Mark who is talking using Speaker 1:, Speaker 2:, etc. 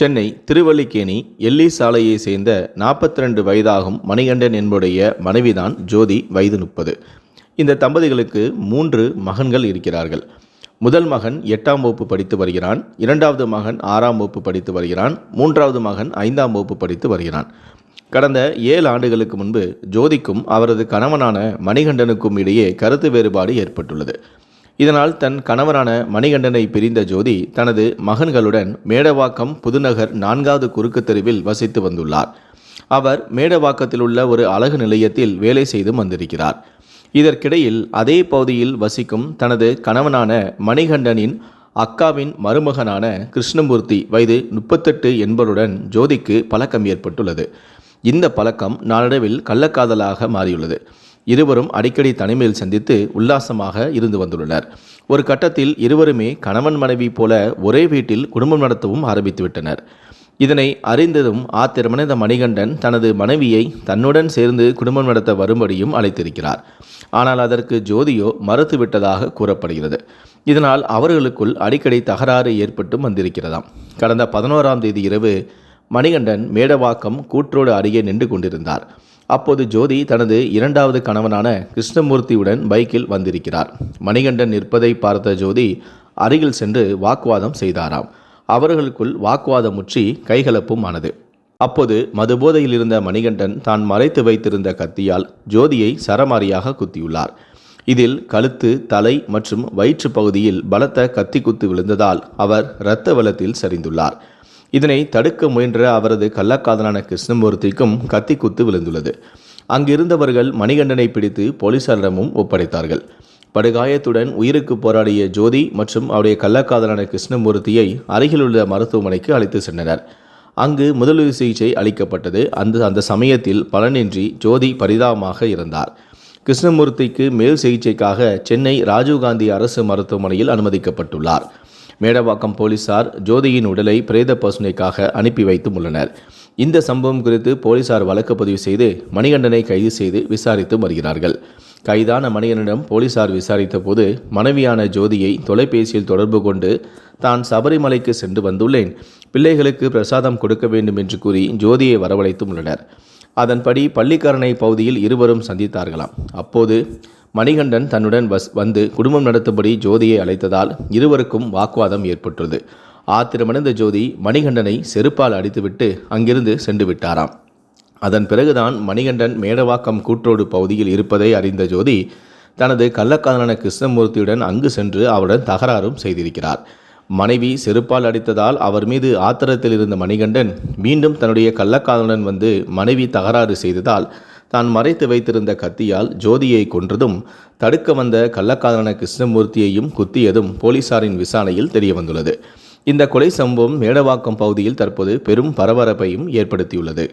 Speaker 1: சென்னை திருவல்லிக்கேணி எல்லி சாலையை சேர்ந்த நாற்பத்தி ரெண்டு வயதாகும் மணிகண்டன் என்புடைய மனைவிதான் ஜோதி வயது முப்பது இந்த தம்பதிகளுக்கு மூன்று மகன்கள் இருக்கிறார்கள் முதல் மகன் எட்டாம் வகுப்பு படித்து வருகிறான் இரண்டாவது மகன் ஆறாம் வகுப்பு படித்து வருகிறான் மூன்றாவது மகன் ஐந்தாம் வகுப்பு படித்து வருகிறான் கடந்த ஏழு ஆண்டுகளுக்கு முன்பு ஜோதிக்கும் அவரது கணவனான மணிகண்டனுக்கும் இடையே கருத்து வேறுபாடு ஏற்பட்டுள்ளது இதனால் தன் கணவரான மணிகண்டனை பிரிந்த ஜோதி தனது மகன்களுடன் மேடவாக்கம் புதுநகர் நான்காவது குறுக்கு தெருவில் வசித்து வந்துள்ளார் அவர் மேடவாக்கத்தில் உள்ள ஒரு அழகு நிலையத்தில் வேலை செய்தும் வந்திருக்கிறார் இதற்கிடையில் அதே பகுதியில் வசிக்கும் தனது கணவனான மணிகண்டனின் அக்காவின் மருமகனான கிருஷ்ணமூர்த்தி வயது முப்பத்தெட்டு என்பவருடன் ஜோதிக்கு பழக்கம் ஏற்பட்டுள்ளது இந்த பழக்கம் நாளடைவில் கள்ளக்காதலாக மாறியுள்ளது இருவரும் அடிக்கடி தனிமையில் சந்தித்து உல்லாசமாக இருந்து வந்துள்ளனர் ஒரு கட்டத்தில் இருவருமே கணவன் மனைவி போல ஒரே வீட்டில் குடும்பம் நடத்தவும் ஆரம்பித்துவிட்டனர் இதனை அறிந்ததும் ஆத்திரமடைந்த மணிகண்டன் தனது மனைவியை தன்னுடன் சேர்ந்து குடும்பம் நடத்த வரும்படியும் அழைத்திருக்கிறார் ஆனால் அதற்கு ஜோதியோ மறுத்துவிட்டதாக கூறப்படுகிறது இதனால் அவர்களுக்குள் அடிக்கடி தகராறு ஏற்பட்டு வந்திருக்கிறதாம் கடந்த பதினோராம் தேதி இரவு மணிகண்டன் மேடவாக்கம் கூற்றோடு அருகே நின்று கொண்டிருந்தார் அப்போது ஜோதி தனது இரண்டாவது கணவனான கிருஷ்ணமூர்த்தியுடன் பைக்கில் வந்திருக்கிறார் மணிகண்டன் நிற்பதை பார்த்த ஜோதி அருகில் சென்று வாக்குவாதம் செய்தாராம் அவர்களுக்குள் வாக்குவாதம் முற்றி கைகலப்பும் ஆனது அப்போது மதுபோதையில் இருந்த மணிகண்டன் தான் மறைத்து வைத்திருந்த கத்தியால் ஜோதியை சரமாரியாக குத்தியுள்ளார் இதில் கழுத்து தலை மற்றும் வயிற்று பகுதியில் பலத்த கத்தி குத்து விழுந்ததால் அவர் இரத்த வெள்ளத்தில் சரிந்துள்ளார் இதனை தடுக்க முயன்ற அவரது கள்ளக்காதலான கிருஷ்ணமூர்த்திக்கும் கத்தி குத்து விழுந்துள்ளது அங்கிருந்தவர்கள் மணிகண்டனை பிடித்து போலீசாரிடமும் ஒப்படைத்தார்கள் படுகாயத்துடன் உயிருக்கு போராடிய ஜோதி மற்றும் அவருடைய கள்ளக்காதலான கிருஷ்ணமூர்த்தியை அருகிலுள்ள மருத்துவமனைக்கு அழைத்து சென்றனர் அங்கு முதலுதவி சிகிச்சை அளிக்கப்பட்டது அந்த அந்த சமயத்தில் பலனின்றி ஜோதி பரிதாபமாக இருந்தார் கிருஷ்ணமூர்த்திக்கு மேல் சிகிச்சைக்காக சென்னை ராஜீவ்காந்தி அரசு மருத்துவமனையில் அனுமதிக்கப்பட்டுள்ளார் மேடவாக்கம் போலீசார் ஜோதியின் உடலை பிரேத பசுனைக்காக அனுப்பி வைத்தும் உள்ளனர் இந்த சம்பவம் குறித்து போலீசார் வழக்கு பதிவு செய்து மணிகண்டனை கைது செய்து விசாரித்து வருகிறார்கள் கைதான மணிகண்டனிடம் போலீசார் விசாரித்த போது மனைவியான ஜோதியை தொலைபேசியில் தொடர்பு கொண்டு தான் சபரிமலைக்கு சென்று வந்துள்ளேன் பிள்ளைகளுக்கு பிரசாதம் கொடுக்க வேண்டும் என்று கூறி ஜோதியை வரவழைத்தும் உள்ளனர் அதன்படி பள்ளிக்கரணை பகுதியில் இருவரும் சந்தித்தார்களாம் அப்போது மணிகண்டன் தன்னுடன் வஸ் வந்து குடும்பம் நடத்தும்படி ஜோதியை அழைத்ததால் இருவருக்கும் வாக்குவாதம் ஏற்பட்டது ஆத்திரமடைந்த ஜோதி மணிகண்டனை செருப்பால் அடித்துவிட்டு அங்கிருந்து சென்று விட்டாராம் அதன் பிறகுதான் மணிகண்டன் மேடவாக்கம் கூற்றோடு பகுதியில் இருப்பதை அறிந்த ஜோதி தனது கள்ளக்காதலன கிருஷ்ணமூர்த்தியுடன் அங்கு சென்று அவருடன் தகராறும் செய்திருக்கிறார் மனைவி செருப்பால் அடித்ததால் அவர் மீது ஆத்திரத்தில் இருந்த மணிகண்டன் மீண்டும் தன்னுடைய கள்ளக்காதனுடன் வந்து மனைவி தகராறு செய்ததால் தான் மறைத்து வைத்திருந்த கத்தியால் ஜோதியை கொன்றதும் தடுக்க வந்த கள்ளக்காதன கிருஷ்ணமூர்த்தியையும் குத்தியதும் போலீசாரின் விசாரணையில் தெரியவந்துள்ளது இந்த கொலை சம்பவம் மேடவாக்கம் பகுதியில் தற்போது பெரும் பரபரப்பையும் ஏற்படுத்தியுள்ளது